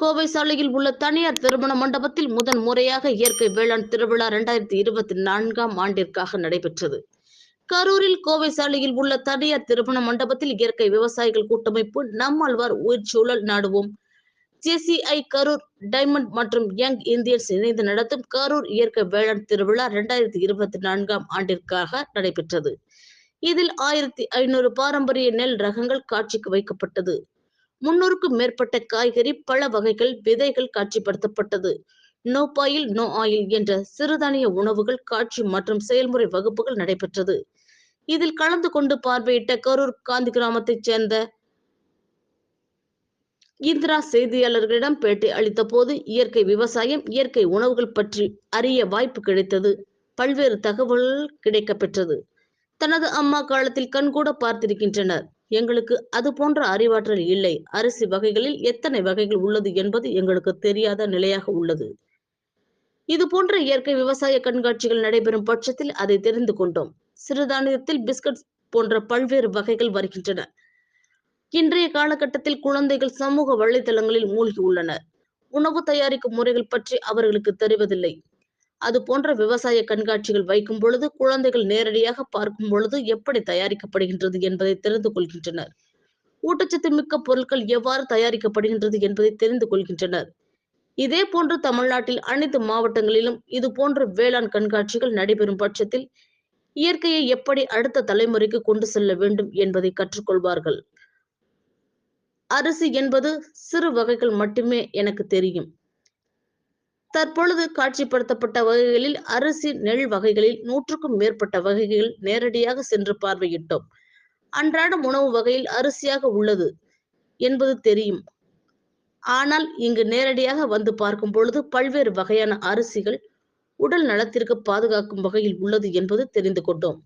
கோவை சாலையில் உள்ள தனியார் திருமண மண்டபத்தில் முதன் முறையாக இயற்கை வேளாண் திருவிழா இரண்டாயிரத்தி இருபத்தி நான்காம் ஆண்டிற்காக நடைபெற்றது. கரூரில் கோவை சாலையில் உள்ள தனியார் திருமண மண்டபத்தில் இயற்கை விவசாயிகள் கூட்டமைப்பு நம்மாழ்வார் உயிர் சூழல் நாடுவோம். ஜேசிஐ கரூர் டைமண்ட் மற்றும் யங் இந்தியன்ஸ் இணைந்து நடத்தும் கரூர் இயற்கை வேளாண் திருவிழா இரண்டாயிரத்தி இருபத்தி நான்காம் ஆண்டிற்காக நடைபெற்றது. இதில் ஆயிரத்தி ஐநூறு பாரம்பரிய நெல் ரகங்கள் காட்சிக்கு வைக்கப்பட்டது. முன்னூறுக்கும் மேற்பட்ட காய்கறி பழ வகைகள் விதைகள் காட்சிப்படுத்தப்பட்டது. நோ பாயில் நோ ஆயில் என்ற சிறுதானிய உணவுகள் காட்சி மற்றும் செயல்முறை வகுப்புகள் நடைபெற்றது. இதில் கலந்து கொண்டு பார்வையிட்ட கரூர் காந்தி கிராமத்தைச் சேர்ந்த இந்திரா செய்தியாளர்களிடம் பேட்டி அளித்த போது இயற்கை விவசாயம் இயற்கை உணவுகள் பற்றி அறிய வாய்ப்பு கிடைத்தது. பல்வேறு தகவல்கள் கிடைக்கப்பெற்றது. தனது அம்மா காலத்தில் கண்கூட பார்த்திருக்கின்றனர். எங்களுக்கு அது போன்ற அறிவாற்றல் இல்லை. அரிசி வகைகளில் எத்தனை வகைகள் உள்ளது என்பது எங்களுக்கு தெரியாத நிலையாக உள்ளது. இது போன்ற இயற்கை விவசாய கண்காட்சிகள் நடைபெறும் பட்சத்தில் அதை தெரிந்து கொண்டோம். சிறுதானியத்தில் பிஸ்கட் போன்ற பல்வேறு வகைகள் வருகின்றன. இன்றைய காலகட்டத்தில் குழந்தைகள் சமூக வலைதளங்களில் மூழ்கி உள்ளனர். உணவு தயாரிக்கும் முறைகள் பற்றி அவர்களுக்கு தெரிவதில்லை. அது போன்ற விவசாய கண்காட்சிகள் வைக்கும் பொழுது குழந்தைகள் நேரடியாக பார்க்கும் பொழுது எப்படி தயாரிக்கப்படுகின்றது என்பதை தெரிந்து கொள்கின்றனர். ஊட்டச்சத்து மிக்க பொருட்கள் எவ்வாறு தயாரிக்கப்படுகின்றது என்பதை தெரிந்து கொள்கின்றனர். இதே போன்று தமிழ்நாட்டில் அனைத்து மாவட்டங்களிலும் இது போன்ற வேளாண் கண்காட்சிகள் நடைபெறும் பட்சத்தில் இயற்கையை எப்படி அடுத்த தலைமுறைக்கு கொண்டு செல்ல வேண்டும் என்பதை கற்றுக்கொள்வார்கள். அரிசி என்பது சிறு வகைகள் மட்டுமே எனக்கு தெரியும். தற்பொழுது காட்சிப்படுத்தப்பட்ட வகைகளில் அரிசி நெல் வகைகளில் நூற்றுக்கும் மேற்பட்ட வகைகள் நேரடியாக சென்று பார்வையிட்டோம். அன்றாடம் உணவு வகையில் அரிசியாக உள்ளது என்பது தெரியும். ஆனால் இங்கு நேரடியாக வந்து பார்க்கும் பொழுது பல்வேறு வகையான அரிசிகள் உடல் நலத்திற்கு பாதுகாக்கும் வகையில் உள்ளது என்பது தெரிந்து கொண்டோம்.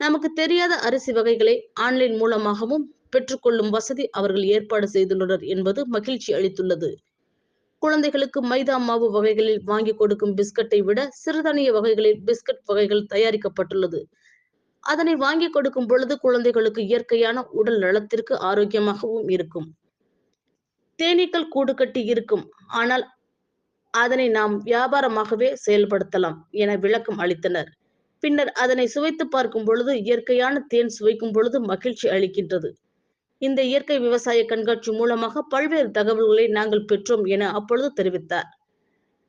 நமக்கு தெரியாத அரிசி வகைகளை ஆன்லைன் மூலமாகவும் பெற்றுக்கொள்ளும் வசதி அவர்கள் ஏற்பாடு செய்துள்ளனர் என்பது மகிழ்ச்சி அளித்துள்ளது. குழந்தைகளுக்கு மைதா மாவு வகைகளில் வாங்கி கொடுக்கும் பிஸ்கட்டை விட சிறுதானிய வகைகளில் பிஸ்கட் வகைகள் தயாரிக்கப்பட்டுள்ளது. அதனை வாங்கி கொடுக்கும் பொழுது குழந்தைகளுக்கு இயற்கையான உடல் நலத்திற்கு ஆரோக்கியமாகவும் இருக்கும். தேனீக்கள் கூடு கட்டி இருக்கும். ஆனால் அதனை நாம் வியாபாரமாகவே செயல்படுத்தலாம் என விளக்கம் அளித்தனர். பின்னர் அதனை சுவைத்து பார்க்கும் பொழுது இயற்கையான தேன் சுவைக்கும் பொழுது மகிழ்ச்சி அளிக்கின்றது. இந்த இயற்கை விவசாய கண்காட்சி மூலமாக பல்வேறு தகவல்களை நாங்கள் பெற்றோம் என அப்பொழுது தெரிவித்தார்.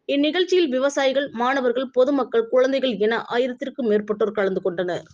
இந்நிகழ்ச்சியில் விவசாயிகள் மாணவர்கள் பொதுமக்கள் குழந்தைகள் என ஆயிரத்திற்கும் மேற்பட்டோர் கலந்து கொண்டனர்.